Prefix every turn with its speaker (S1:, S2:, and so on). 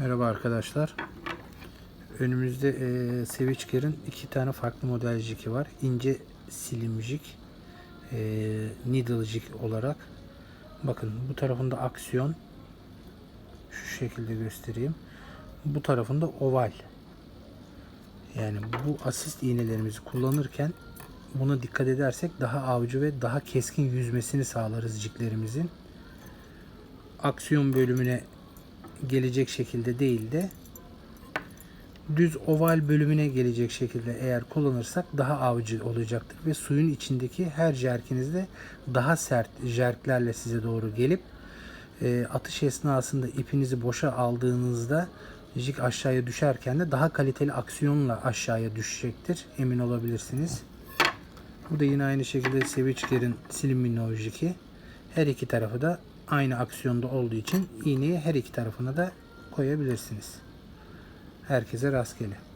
S1: Merhaba arkadaşlar. Önümüzde e, Switchgear'ın iki tane farklı model jiki var. İnce silim jig, e, needle jig olarak. Bakın bu tarafında aksiyon. Şu şekilde göstereyim. Bu tarafında oval. Yani bu asist iğnelerimizi kullanırken buna dikkat edersek daha avcı ve daha keskin yüzmesini sağlarız jiklerimizin. Aksiyon bölümüne gelecek şekilde değil de düz oval bölümüne gelecek şekilde eğer kullanırsak daha avcı olacaktır ve suyun içindeki her jerkinizde daha sert jerklerle size doğru gelip e, atış esnasında ipinizi boşa aldığınızda jig aşağıya düşerken de daha kaliteli aksiyonla aşağıya düşecektir. Emin olabilirsiniz. Bu da yine aynı şekilde Switchgear'in Slim Minnow. Her iki tarafı da aynı aksiyonda olduğu için iğneyi her iki tarafına da koyabilirsiniz. Herkese rastgele.